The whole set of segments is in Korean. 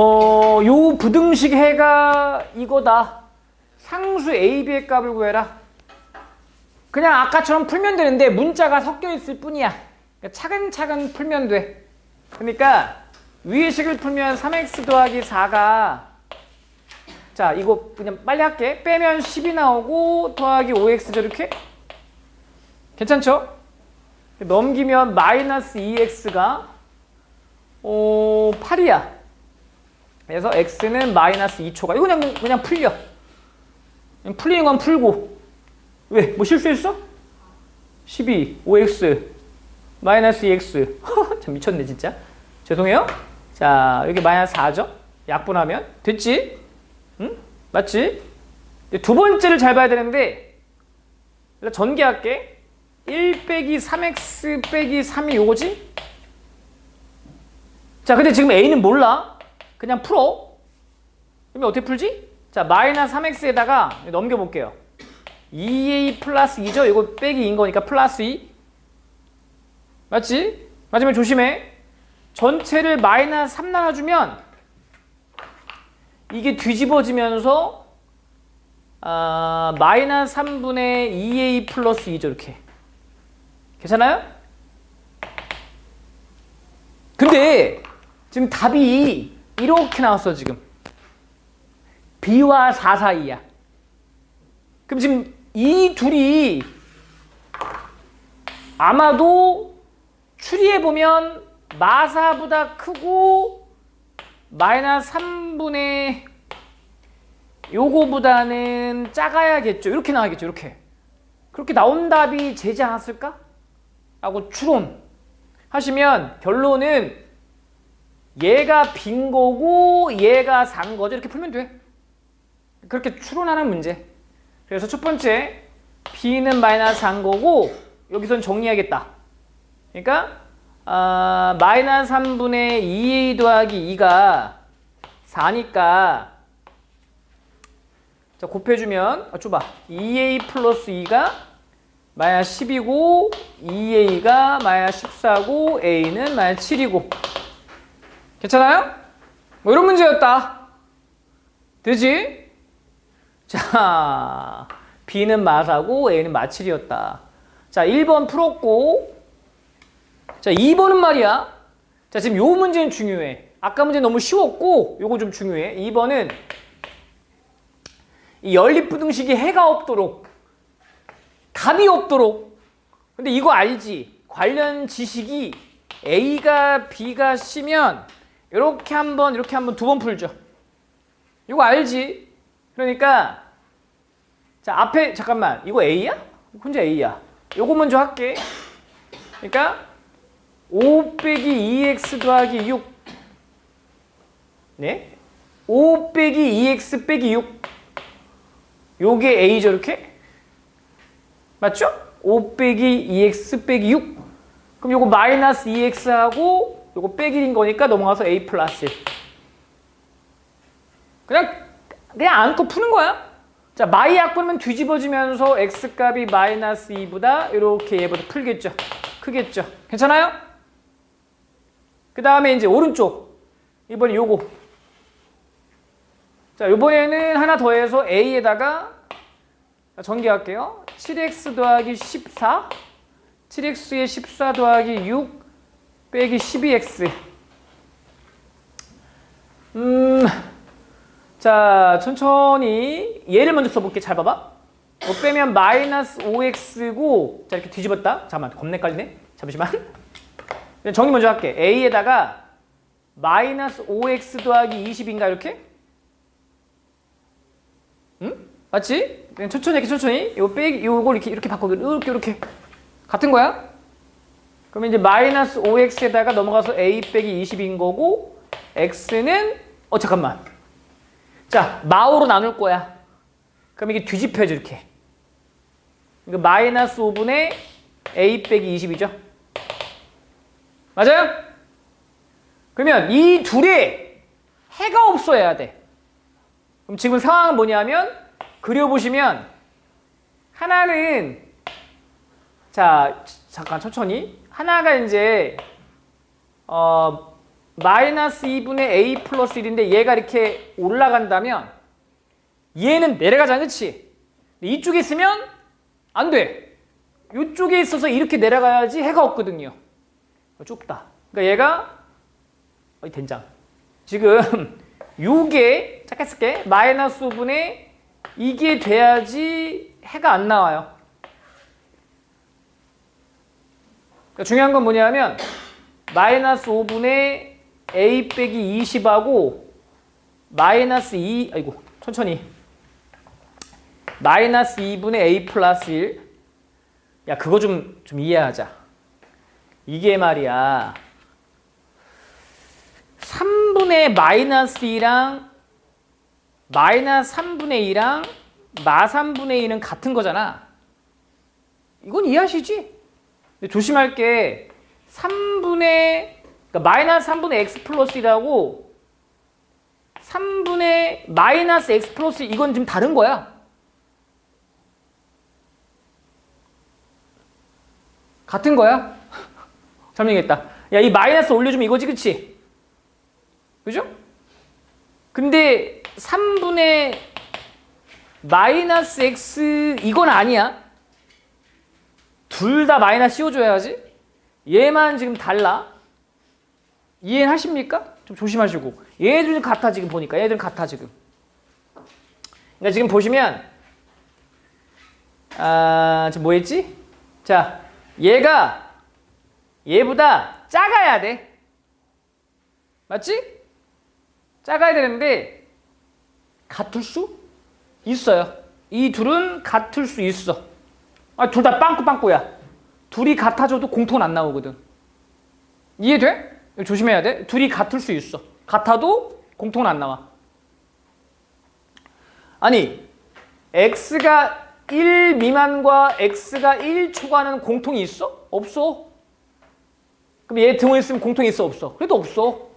어, 요 부등식 해가 이거다. 상수 a, b의 값을 구해라. 그냥 아까처럼 풀면 되는데 문자가 섞여 있을 뿐이야. 그러니까 차근차근 풀면 돼. 그러니까 위의 식을 풀면 3x 더하기 4가 자 이거 그냥 빨리 할게. 빼면 10이 나오고 더하기 5x 저렇게 괜찮죠? 넘기면 마이너스 2x가 어, 8이야. 그래서 x는 마이너스 2초가 이거 그냥 그냥 풀려. 그냥 풀리는 건 풀고 왜? 뭐 실수했어? 12 5x 마이너스 2x 참 미쳤네 진짜. 죄송해요. 자 여기 마이너스 4죠? 약분하면 됐지? 응? 맞지? 두 번째를 잘 봐야 되는데 전개할게. 1 빼기 3x 빼기 3이 요거지? 자, 근데 지금 a는 몰라. 그냥 풀어. 그러면 어떻게 풀지? 자, 마이너스 3x에다가 넘겨볼게요. 2a 플러스 2죠? 이거 빼기 2인 거니까 플러스 2. 맞지? 맞으면 조심해. 전체를 마이너스 3 나눠주면 이게 뒤집어지면서 아, 마이너스 3분의 2a 플러스 2죠, 이렇게. 괜찮아요? 근데 지금 답이 이렇게 나왔어 지금. B와 4 사이야. 그럼 지금 이 둘이 아마도 추리해보면 마사보다 크고 마이너스 3분의 요거보다는 작아야겠죠. 이렇게 나와야겠죠 이렇게. 그렇게 나온 답이 되지 않았을까? 라고 추론 하시면 결론은 얘가 빈 거고 얘가 산 거죠. 이렇게 풀면 돼. 그렇게 추론하는 문제. 그래서 첫 번째 B는 마이너스 산 거고 여기선 정리하겠다. 그러니까 아, 마이너스 3분의 2a 더하기 2가 4니까 자 곱해주면 아, 줘봐 2a 플러스 2가 마이너스 10이고 2a가 마이너스 14고 a는 마이너스 7이고 괜찮아요? 뭐 이런 문제였다. 되지? 자 b는 마사고 a는 마칠이었다. 자 1번 풀었고 자 2번은 말이야. 자 지금 요 문제는 중요해. 아까 문제 너무 쉬웠고 요거 좀 중요해. 2번은 이 연립부등식이 해가 없도록 답이 없도록. 근데 이거 알지? 관련 지식이 A가 B가 C면 이렇게 한 번 이렇게 한 번 두 번 풀죠. 이거 알지? 그러니까 자 앞에 잠깐만. 이거 A야? 혼자 A야. 요거 먼저 할게. 그러니까 5 빼기 2x 더하기 6 네? 5 빼기 2x 빼기 6 요게 A죠 이렇게? 맞죠? 5 빼기 2x 빼기 6 그럼 요거 마이너스 2x하고 요거 빼기 인 거니까 넘어가서 a 플러스. 1 그냥 그냥 안고 푸는 거야. 자 마이 약분은 뒤집어지면서 x값이 마이너스 2보다 이렇게 얘보다 풀겠죠? 크겠죠? 괜찮아요? 그 다음에 이제 오른쪽. 이번에 요거. 자 요번에는 하나 더해서 a에다가 자, 전개할게요. 7x 더하기 14 7x에 14 더하기 6 빼기 12x 음, 자 천천히 얘를 먼저 써볼게. 잘 봐봐. 뭐 빼면 마이너스 5x고 자 이렇게 뒤집었다. 잠깐만 겁내 깔리네. 잠시만. 정리 먼저 할게. A에다가 마이너스 5x 더하기 20인가 이렇게? 응? 맞지? 그냥 천천히 이렇게 천천히. 이거 빼기 요걸 이렇게 이렇게 바꿔. 이렇게 이렇게. 같은 거야? 그럼 이제 마이너스 5x에다가 넘어가서 a 빼기 20인 거고 x는 어 잠깐만. 자 마오로 나눌 거야. 그럼 이게 뒤집혀져 이렇게. 이거 마이너스 5분의 a 빼기 20이죠? 맞아요? 그러면 이 둘이 해가 없어야 돼. 그럼 지금 상황은 뭐냐면 그려보시면 하나는 자 잠깐 천천히 하나가 이제 어 마이너스 2분의 a 플러스 1인데 얘가 이렇게 올라간다면 얘는 그치? 근데 이쪽에 있으면 안 돼. 이쪽에 있어서 이렇게 내려가야지 해가 없거든요. 좁다. 그러니까 얘가 어이 된장. 지금 요게 쓸게. 마이너스 5분의 이게 돼야지 해가 안 나와요. 그러니까 중요한 건 뭐냐면 마이너스 5분의 a 빼기 20하고 마이너스 2 아이고 천천히. 마이너스 2분의 a 플러스 1 야 그거 좀, 좀 이해하자. 이게 말이야. 3분의 마이너스 2랑 마이너스 3분의 2랑 마 3분의 2는 같은 거잖아. 이건 이해하시지? 조심할 게 3분의 그러니까 마이너스 3분의 x 플러스 1하고 3분의 마이너스 x 플러스 1 이건 좀 다른 거야. 같은 거야? 설명했다. 야, 이 마이너스 올려주면 이거지, 그치? 그죠? 근데 3분의 마이너스 x 이건 아니야. 둘 다 마이너스 씌워줘야지. 얘만 지금 달라. 이해는 하십니까? 좀 조심하시고. 얘들은 같아 지금 보니까. 얘들은 같아 지금. 그러니까 지금 보시면 아, 지금 뭐 했지? 자, 얘가 얘보다 작아야 돼. 맞지? 작아야 되는데 같을 수 있어요. 이 둘은 같을 수 있어. 아, 둘 다 빵꾸빵꾸야. 둘이 같아져도 공통은 안 나오거든. 이해돼? 조심해야 돼. 둘이 같을 수 있어. 같아도 공통은 안 나와. 아니, x가 1 미만과 x가 1 초과는 공통이 있어? 없어. 그럼 얘 등호 있으면 공통이 있어? 없어? 그래도 없어.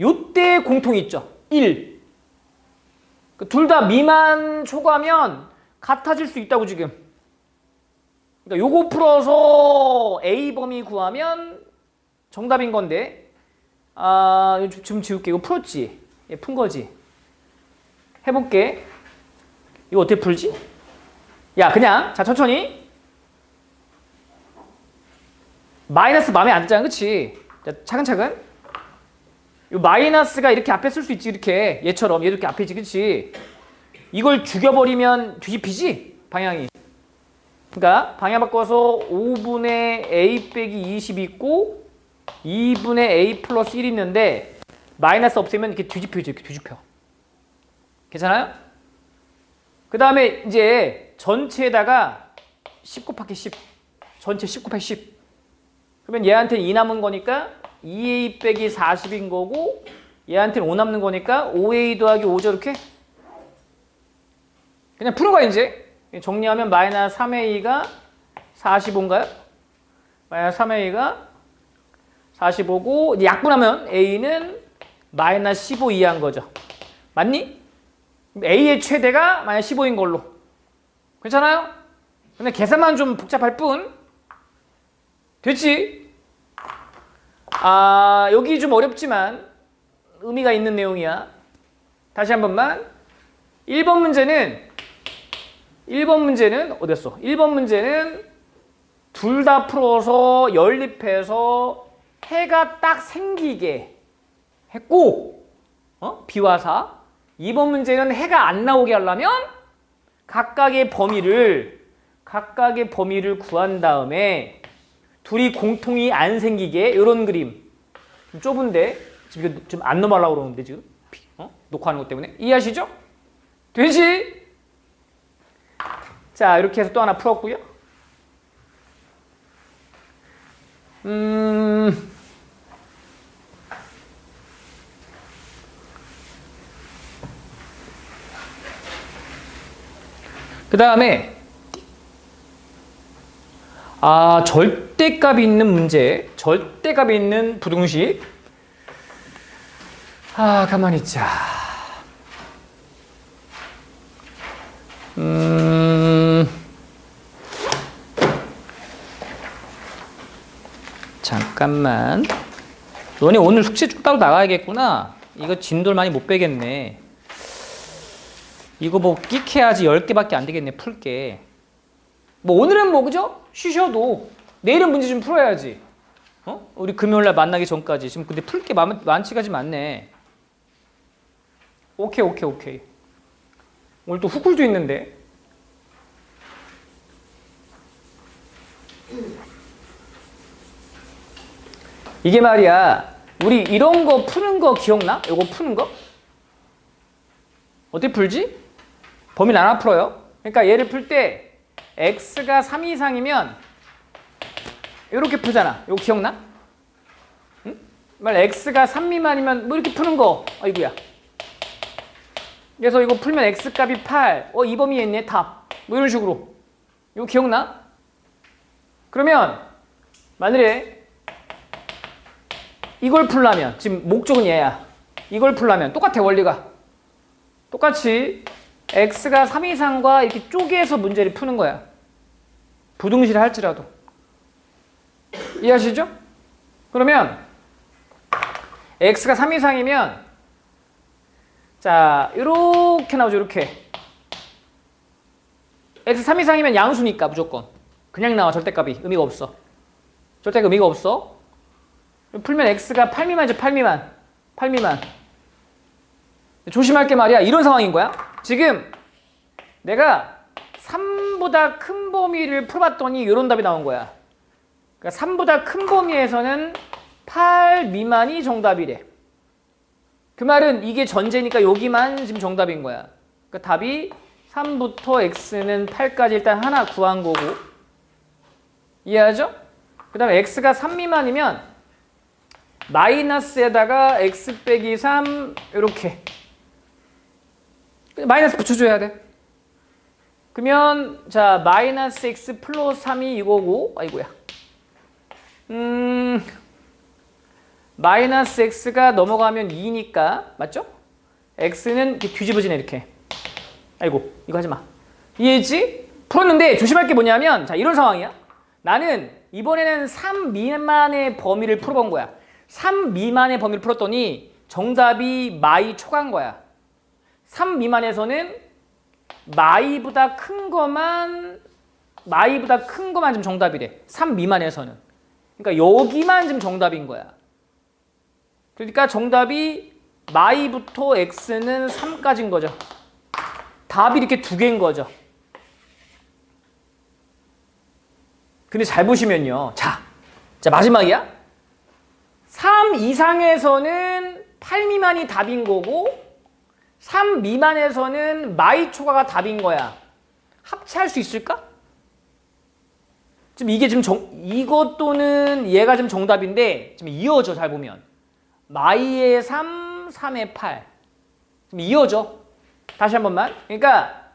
요때 공통이 있죠. 1. 둘 다 미만 초과면 같아질 수 있다고 지금. 그러니까 요거 풀어서 A 범위 구하면 정답인 건데 아좀 지울게. 이거 풀었지? 예, 푼 거지. 해볼게. 이거 어떻게 풀지? 야 그냥 자 천천히. 마이너스 마음에 안 들잖아 그치? 자 차근차근. 요 마이너스가 이렇게 앞에 쓸 수 있지 이렇게. 얘처럼. 얘도 이렇게 앞에 있지 그치? 이걸 죽여버리면 뒤집히지? 방향이 그러니까 방향 바꿔서 5분의 a 빼기 20 있고 2분의 a 플러스 1 있는데 마이너스 없애면 이렇게 뒤집혀져 이렇게 뒤집혀. 괜찮아요? 그 다음에 이제 전체에다가 10 곱하기 10 전체 10 곱하기 10 그러면 얘한테는 2 남은 거니까 2a 빼기 40인 거고 얘한테는 5 남는 거니까 5a 더하기 5죠 이렇게? 그냥 거야 이제 정리하면 마이너스 3a가 45인가요? 마이너스 3a가 45고 이제 약분하면 a는 마이너스 15 이하인 거죠. 맞니? a의 최대가 마이너스 15인 걸로. 괜찮아요? 근데 계산만 좀 복잡할 뿐. 됐지? 아 여기 좀 어렵지만 의미가 있는 내용이야. 다시 한 번만. 1번 문제는 1번 문제는 어디였어? 1번 문제는 둘 다 풀어서 연립해서 해가 딱 생기게 했고 어? 비와사 2번 문제는 해가 안 나오게 하려면 각각의 범위를 각각의 범위를 구한 다음에 둘이 공통이 안 생기게 이런 그림 좀 좁은데 지금 좀 안 넘어가려고 그러는데 지금 어? 녹화하는 것 때문에 이해하시죠? 되지? 자, 이렇게 해서 또 하나 풀었고요. 음. 그 다음에 아 절대값이 있는 문제 절대값이 있는 부등식 아 가만히 있자 음, 잠깐만. 너네 오늘 숙제 좀 따로 나가야겠구나. 이거 진도를 많이 못 빼겠네. 이거 뭐 끽해야지 10개밖에 안 되겠네, 풀게. 뭐 오늘은 뭐 그죠? 쉬셔도 내일은 문제 좀 풀어야지. 어? 우리 금요일 날 만나기 전까지. 지금 근데 풀 게 많지가 좀 많네. 오케이, 오케이, 오케이. 오늘 또 후쿨도 있는데. 이게 말이야. 우리 이런 거 푸는 거 기억나? 이거 푸는 거? 어떻게 풀지? 범위를 안 풀어요. 그러니까 얘를 풀 때 x가 3 이상이면 이렇게 푸잖아. 이거 기억나? 응? 말 x가 3 미만이면 뭐 이렇게 푸는 거. 아이고야. 그래서 이거 풀면 x 값이 8. 어, 이 범위에 있네. 답. 뭐 이런 식으로. 이거 기억나? 그러면 만일에 이걸 풀려면 지금 목적은 얘야. 이걸 풀려면 똑같아 원리가. 똑같이 x가 3 이상과 이렇게 쪼개서 문제를 푸는 거야. 부등식 할지라도. 이해하시죠? 그러면 x가 3 이상이면 자 이렇게 나오죠 이렇게 x 3 이상이면 양수니까 무조건 그냥 나와 절대값이 의미가 없어 절대가 의미가 없어 풀면 x가 8 미만이죠 8 미만. 8 미만. 조심할 게 말이야. 이런 상황인 거야. 지금 내가 3보다 큰 범위를 풀어봤더니 이런 답이 나온 거야. 그러니까 3보다 큰 범위에서는 8 미만이 정답이래. 그 말은 이게 전제니까 여기만 지금 정답인 거야. 그러니까 답이 3부터 x는 8까지 일단 하나 구한 거고. 이해하죠? 그 다음에 x가 3 미만이면 마이너스에다가 x 빼기 3 이렇게 마이너스 붙여줘야 돼. 그러면 자 마이너스 x 플러스 3이 이거고 아이고야. 음 마이너스 x가 넘어가면 2니까 맞죠? x는 뒤집어지네 이렇게. 아이고 이거 하지 마. 이해했지? 풀었는데 조심할 게 뭐냐면 자 이런 상황이야. 나는 이번에는 3 미만의 범위를 풀어본 거야. 3 미만의 범위를 풀었더니 정답이 마이 초간 거야. 3 미만에서는 마이보다 큰 거만 마이보다 큰 거만 지금 정답이래. 3 미만에서는. 그러니까 여기만 지금 정답인 거야. 그러니까 정답이 마이부터 x는 3까지인 거죠. 답이 이렇게 두 개인 거죠. 근데 잘 보시면요. 자, 자 마지막이야. 3 이상에서는 8 미만이 답인 거고 3 미만에서는 마이 초과가 답인 거야. 합체할 수 있을까? 지금 이게 지금 정, 이것 또는 얘가 지금 정답인데 지금 이어져 잘 보면 마이의 3, 3의 8 지금 이어져. 다시 한 번만. 그러니까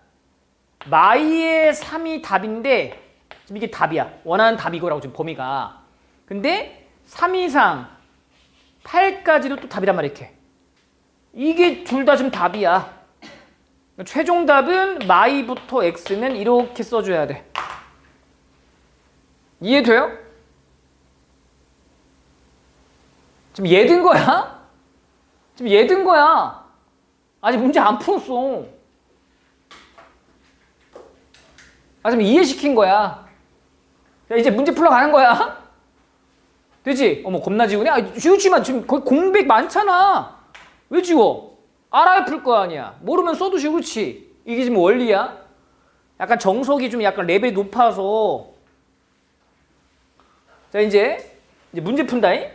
마이의 3이 답인데 지금 이게 답이야. 원하는 답 이거라고 지금 범위가. 근데 3 이상 8까지도 또 답이란 말이야 이렇게. 이게 둘 다 지금 답이야. 최종 답은 마이부터 x는 이렇게 써줘야 돼. 이해돼요? 지금 얘 든 거야? 지금 얘 든 거야. 아직 문제 안 풀었어. 아, 지금 이해시킨 거야. 야, 이제 문제 풀러 가는 거야. 되지? 어머, 겁나 지우네? 아, 지우지만 지금 거의 공백 많잖아. 왜 지워? 알아야 풀 거 아니야. 모르면 써도 지우지. 이게 지금 원리야. 약간 정석이 좀 약간 레벨이 높아서. 자, 이제, 이제 문제 푼다잉?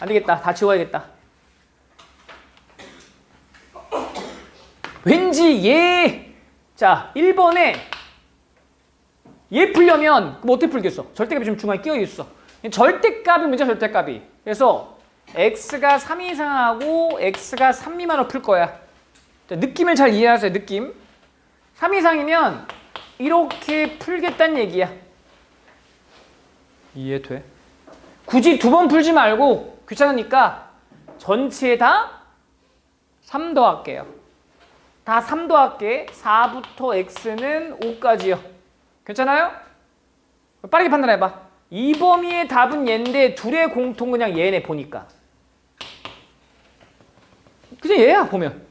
안 되겠다. 다 지워야겠다. 왠지 얘, 자, 1번에 얘 풀려면 그럼 어떻게 풀겠어? 절대값이 지금 중간에 끼어 있어. 절대값이 문제 절대값이. 그래서 x가 3 이상하고 x가 3 미만으로 풀 거야. 자, 느낌을 잘 이해하세요. 느낌. 3 이상이면 이렇게 풀겠다는 얘기야. 이해 돼? 굳이 두 번 풀지 말고 귀찮으니까 전체 다3 더할게요. 다 3 더할게. 4부터 x는 5까지요. 괜찮아요? 빠르게 판단해봐. 이 범위의 답은 얘인데 둘의 공통 그냥 얘네 보니까. 그냥 얘야 보면.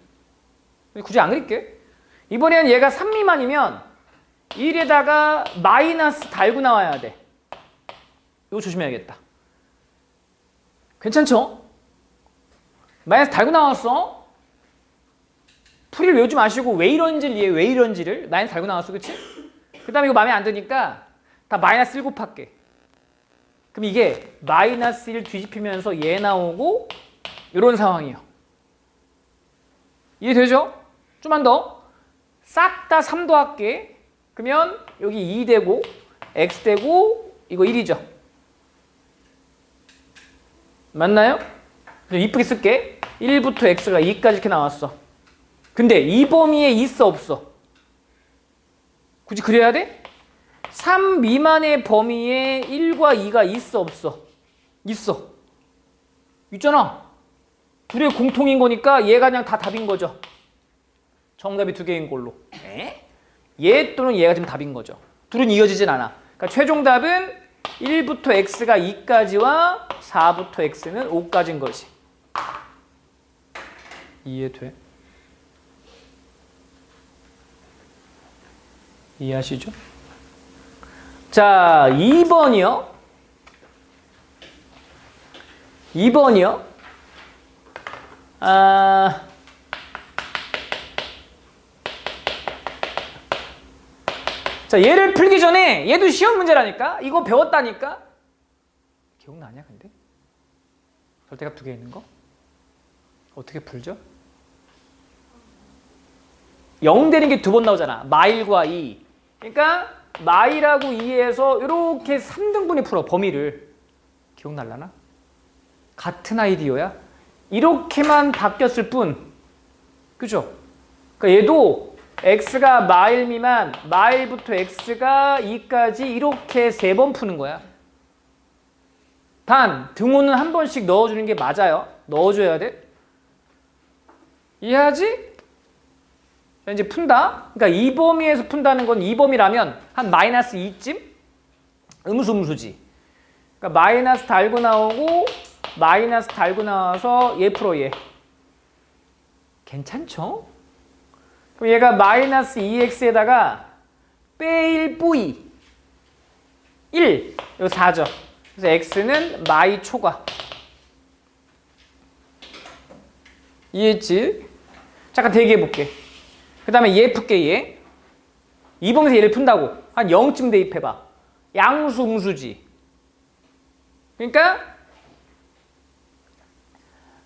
굳이 안 그릴게. 이번에는 얘가 3 미만이면 1에다가 마이너스 달고 나와야 돼. 이거 조심해야겠다. 괜찮죠? 마이너스 달고 나왔어? 풀이를 외우지 마시고 왜 이런지를 이해 왜 이런지를. 마이너스 달고 나왔어 그치? 그 다음에 이거 마음에 안 드니까 다 마이너스 1 곱할게 그럼 이게 마이너스 1 뒤집히면서 얘 나오고 이런 상황이에요 이해되죠? 좀만 더 싹 다 3도 할게 그러면 여기 2 되고 x 되고 이거 1이죠 맞나요? 이쁘게 쓸게 1부터 x가 2까지 이렇게 나왔어 근데 이 범위에 있어 없어? 굳이 그래야 돼? 3 미만의 범위에 1과 2가 있어 없어? 있어 있잖아 둘의 공통인 거니까 얘가 그냥 다 답인 거죠 정답이 두 개인 걸로 에? 얘 또는 얘가 지금 답인 거죠 둘은 이어지진 않아 그러니까 최종 답은 1부터 x가 2까지와 4부터 x는 5까지인 것이 이해돼? 이해하시죠? 자, 2번이요. 2번이요. 아, 자, 얘를 풀기 전에 얘도 시험 문제라니까? 이거 배웠다니까? 기억나냐, 근데? 절대값 두 개 있는 거? 어떻게 풀죠? 0 되는 게 두 번 나오잖아. 마일과 2. 그러니까 마일하고 2에서 이렇게 3등분이 풀어 범위를. 기억날라나? 같은 아이디어야. 이렇게만 바뀌었을 뿐. 그죠? 그러니까 얘도 x가 마일 미만, 마일부터 x가 2까지 이렇게 세 번 푸는 거야. 단 등호는 한 번씩 넣어주는 게 맞아요. 넣어줘야 돼. 이해하지? 자, 이제 푼다. 그러니까 이 범위에서 푼다는 건 이 범위라면 한 마이너스 2쯤 음수 음수지. 그러니까 마이너스 달고 나오고 마이너스 달고 나와서 얘 풀어 얘. 괜찮죠? 그럼 얘가 마이너스 2x에다가 빼일 뿌이 1 이거 4죠. 그래서 x는 마이 초과. 이해했지? 잠깐 대기해 볼게. 그 다음에. 이 범위에서 얘를 푼다고. 한 0쯤 대입해봐. 양수 음수지. 그러니까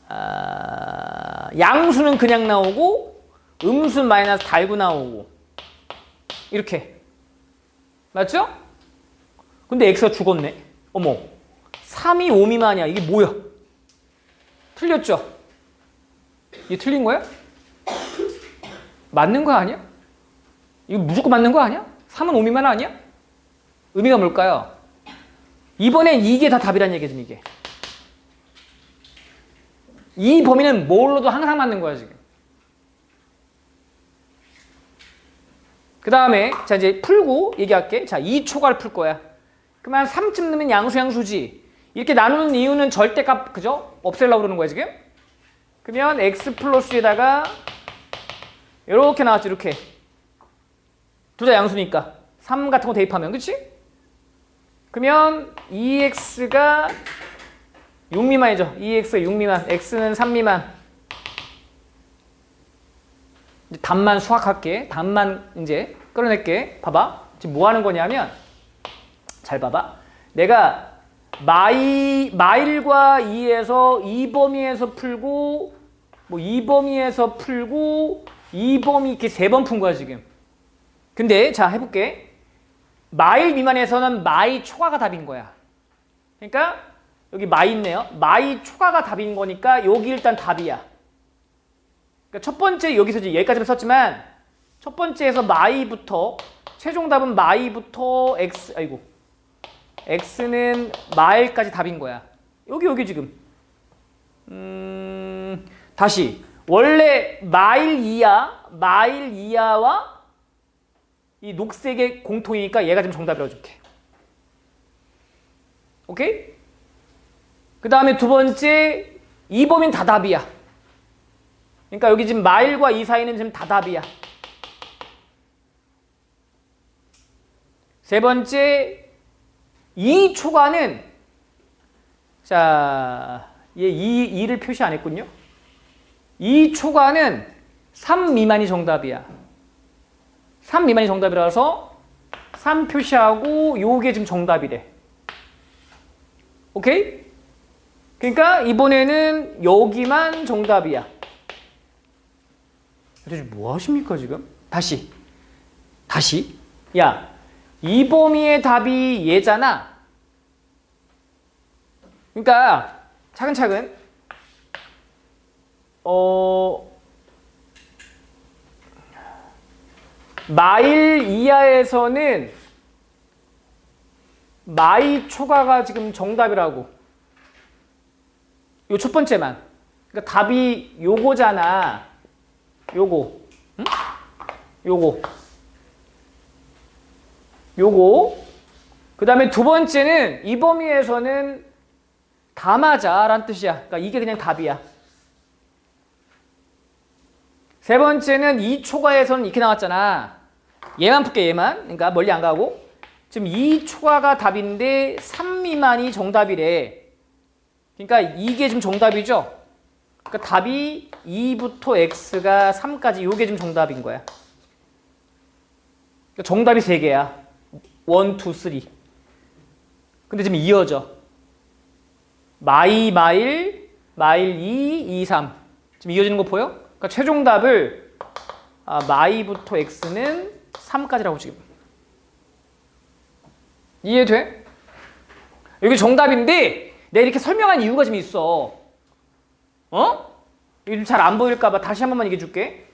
아, 양수는 그냥 나오고 음수 마이너스 달고 나오고 이렇게 맞죠? 근데 x가 죽었네. 어머 3이 5 미만이야. 이게 뭐야? 틀렸죠? 이게 틀린 거야? 맞는 거 아니야? 이거 무조건 맞는 거 아니야? 3은 5 미만 아니야? 의미가 뭘까요? 이번엔 이게 다 답이란 얘기죠, 이게. 이 범위는 뭘로도 항상 맞는 거야, 지금. 그 다음에, 자, 이제 풀고 얘기할게. 자, 2초가를 풀 거야. 그러면 3쯤 넣으면 양수, 양수지. 이렇게 나누는 이유는 절대값, 그죠? 없애려고 그러는 거야, 지금. 그러면 x 플러스에다가 이렇게 나왔죠, 이렇게. 둘 다 양수니까. 3 같은 거 대입하면, 그치? 그러면 2x가 6 미만이죠. 2x가 6 미만, x는 3 미만. 이제 답만 수학할게. 답만 이제 끌어낼게. 봐봐. 지금 뭐 하는 거냐면 잘 봐봐. 내가 마이, 마일과 2에서 이 범위에서 풀고 뭐이 범위에서 풀고 이 범위 이렇게 세 번 푼 거야 지금. 근데 자 해볼게. 마일 미만에서는 마이 초과가 답인 거야. 그러니까 여기 마이 있네요. 마이 초과가 답인 거니까 여기 일단 답이야. 그러니까 첫 번째 여기서 이제 여기까지만 썼지만 첫 번째에서 마이부터 최종 답은 마이부터 x 아이고 x는 마일까지 답인 거야. 여기 여기 지금 음 다시 원래 마일 이하 마일 이하와 이 녹색의 공통이니까 얘가 지금 정답이라고 줄게. 오케이? 그 다음에 두 번째 이 범위는 다 답이야. 그러니까 여기 지금 마일과 이 사이는 지금 다 답이야. 세 번째 이 초과는 자, 얘 2, 2를 표시 안 했군요. 이 초과는 3 미만이 정답이야. 3 미만이 정답이라서 3 표시하고 요게 지금 정답이래. 오케이? 그러니까 이번에는 여기만 정답이야. 도대체 뭐 하십니까 지금? 다시. 다시. 야, 이 범위의 답이 얘잖아. 그러니까 차근차근 어 마일 이하에서는 마이 초과가 지금 정답이라고. 요 첫 번째만. 그러니까 답이 요거잖아. 요거. 응? 요거. 요거. 그 다음에 두 번째는 이 범위에서는 다 맞아 라는 뜻이야. 그러니까 이게 그냥 답이야. 세 번째는 이 초과에서는 이렇게 나왔잖아. 얘만 풀게 얘만. 그러니까 멀리 안 가고. 지금 이 초과가 답인데 3 미만이 정답이래. 그러니까 이게 지금 정답이죠. 그러니까 답이 2부터 x가 3까지 이게 지금 정답인 거야. 그러니까 정답이 3개야. 1, 2, 3. 근데 지금 이어져. 마이 마일, 마일 2, 2, 3. 지금 이어지는 거 보여? 그러니까 최종 답을 아, 마이부터 x는 3까지라고 지금. 이해돼? 여기 정답인데 내가 이렇게 설명한 이유가 좀 있어. 어? 이거 좀잘 안 보일까 봐 다시 한 번만 얘기해 줄게.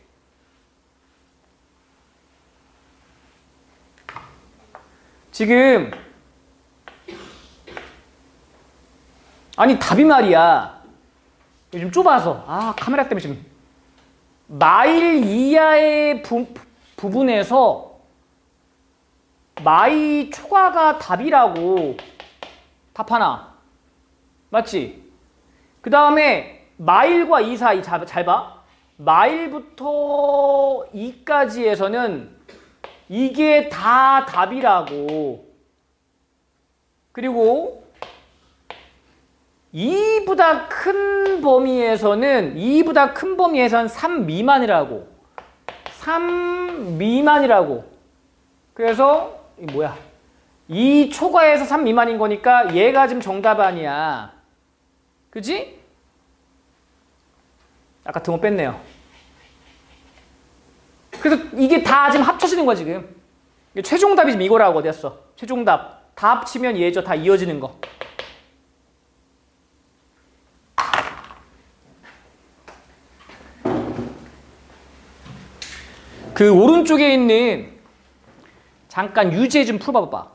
지금 아니 답이 말이야. 요즘 좁아서 아 카메라 때문에 지금 마일 이하의 부, 부분에서 마이 초과가 답이라고 답 하나 맞지? 그 다음에 마일과 이 사이 잘, 잘 봐. 마일부터 2까지에서는 이게 다 답이라고. 그리고 2보다 큰 범위에서는 2보다 큰 범위에서는 3 미만이라고. 3 미만이라고. 그래서 이 뭐야? 이 초과에서 3 미만인 거니까 얘가 지금 정답 아니야. 그지? 아까 등호 뺐네요. 그래서 이게 다 지금 합쳐지는 거야 지금. 최종답이 지금 이거라고 어디였어? 최종답. 다 합치면 얘죠. 다 이어지는 거. 그 오른쪽에 있는 잠깐 유제 좀 풀어봐봐.